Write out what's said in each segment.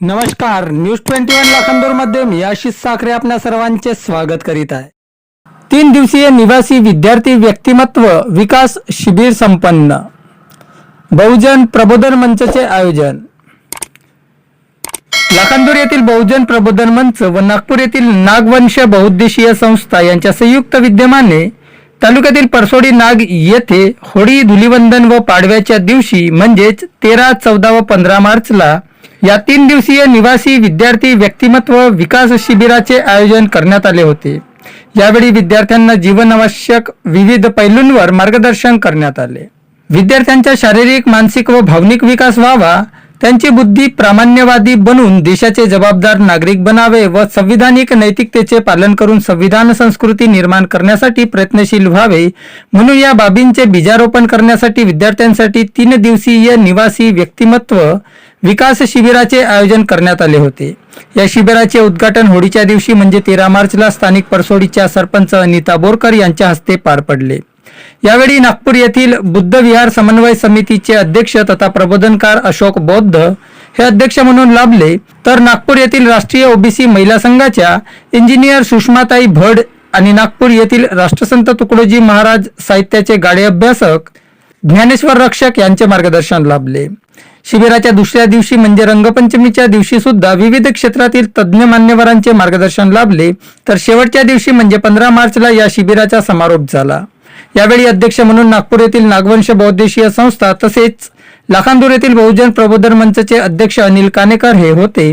नमस्कार news twenty one लाखांदूरमध्ये मी आशिष साखरे आपल्या सर्वांचे स्वागत करीत आहे. तीन दिवसीय निवासी विद्यार्थी व्यक्तिमत्व विकास शिबिर संपन्न. बहुजन प्रबोधन मंचचे आयोजन. लाखांदूर येथील बहुजन प्रबोधन मंच व नागपूर येथील नागवंश बहुद्देशीय संस्था यांच्या संयुक्त विद्यमाने तालुक्यातील परसोडी नाग येथे होळी धुलिवंदन व पाडव्याच्या दिवशी म्हणजेच तेरा चौदा व पंधरा मार्चला या तीन दिवसीय निवासी विद्यार्थी व्यक्तिमत्व विकास शिबिराचे आयोजन करण्यात आले होते. यावेळी विद्यार्थ्यांना जीवनावश्यक विविध पैलूंवर मार्गदर्शन करण्यात आले. विद्यार्थ्यांचा शारीरिक मानसिक व भावनिक विकास व्हावा त्यांची बुद्धी प्रामाण्यवादी बनून देशाचे जबाबदार नागरिक बनावे व संविधानिक नैतिकतेचे पालन करून संविधान संस्कृती निर्माण करण्यासाठी प्रयत्नशील व्हावे म्हणून या बाबींचे बीजारोपण करण्यासाठी विद्यार्थ्यांसाठी तीन दिवसीय निवासी व्यक्तिमत्व विकास शिबिराचे आयोजन करण्यात आले होते. या शिबिराचे उद्घाटन होळीच्या दिवशी म्हणजे तेरा मार्चला स्थानिक परसोडीच्या सरपंच अनिता बोरकर यांच्या हस्ते पार पडले. यावेळी नागपूर येथील बुद्ध विहार समन्वय समितीचे अध्यक्ष तथा प्रबोधनकार अशोक बौद्ध हे अध्यक्ष म्हणून लाभले. तर नागपूर येथील राष्ट्रीय ओबीसी महिला संघाच्या इंजिनियर सुषमाताई भड आणि नागपूर येथील राष्ट्रसंत तुकडोजी महाराज साहित्याचे गाडे अभ्यासक ज्ञानेश्वर रक्षक यांचे मार्गदर्शन लाभले. शिबिराच्या दुसऱ्या दिवशी म्हणजे रंगपंचमीच्या दिवशी सुद्धा विविध क्षेत्रातील तज्ज्ञ मान्यवरांचे मार्गदर्शन लाभले. तर शेवटच्या दिवशी म्हणजे पंधरा मार्चला या शिबिराचा समारोप झाला. यावेळी अध्यक्ष म्हणून नागपूर येथील नागवंश बौद्धेशीय संस्था तसेच लाखांदूर येथील बहुजन प्रबोधन मंचचे अध्यक्ष अनिल कानेकर हे होते.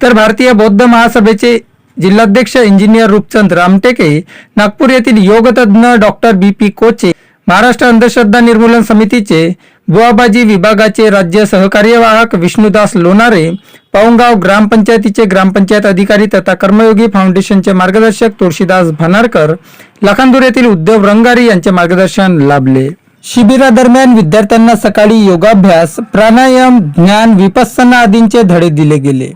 तर भारतीय बौद्ध महासभेचे जिल्हाध्यक्ष इंजिनियर रूपचंद रामटेके नागपूर येथील योगतज्ञ डॉक्टर बी पी कोचे महाराष्ट्र अंधश्रद्धा निर्मूलन समितीचे बुवाबाजी विभागाचे राज्य सहकार्यवाहक विष्णुदास लोणारे पाऊंगाव ग्रामपंचायतीचे ग्रामपंचायत अधिकारी तथा कर्मयोगी फाउंडेशनचे मार्गदर्शक तुळशीदास भनारकर लखांदूर येथील उद्धव रंगारी यांचे मार्गदर्शन लाभले. शिबिरादरम्यान विद्यार्थ्यांना सकाळी योगाभ्यास प्राणायाम ज्ञान विपस्सना आदींचे धडे दिले गेले.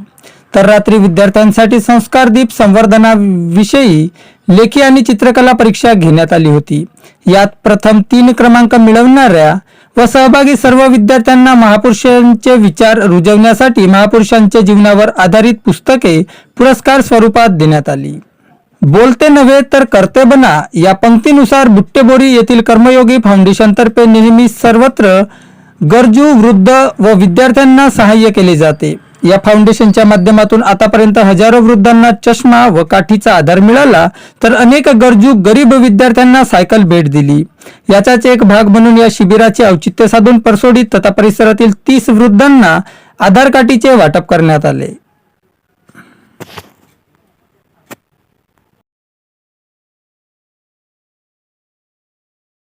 तर रात्री विद्यार्थ्यांसाठी संस्कार दीप संवर्धनाविषयी लेखी आणि चित्रकला परीक्षा घेण्यात आली होती. यात प्रथम तीन क्रमांक मिळवणाऱ्या व सहभागी सर्व विद्यार्थ्यांना महापुरुषांचे विचार रुजवण्यासाठी महापुरुषांच्या जीवनावर आधारित पुस्तके पुरस्कार स्वरूपात देण्यात आली. बोलते नव्हे तर करते बना या पंक्तीनुसार बुट्टेबोरी येथील कर्मयोगी फाउंडेशनतर्फे नेहमी सर्वत्र गरजू वृद्ध व विद्यार्थ्यांना सहाय्य केले जाते. या फाउंडेशनच्या माध्यमातून आतापर्यंत हजारो वृद्धांना चष्मा व काठीचा आधार मिळाला तर अनेक गरजू गरीब विद्यार्थ्यांना सायकल भेट दिली. याचाच एक भाग म्हणून या शिबिराचे औचित्य साधून परसोडी तथा परिसरातील तीस वृद्धांना आधार काठीचे वाटप करण्यात आले.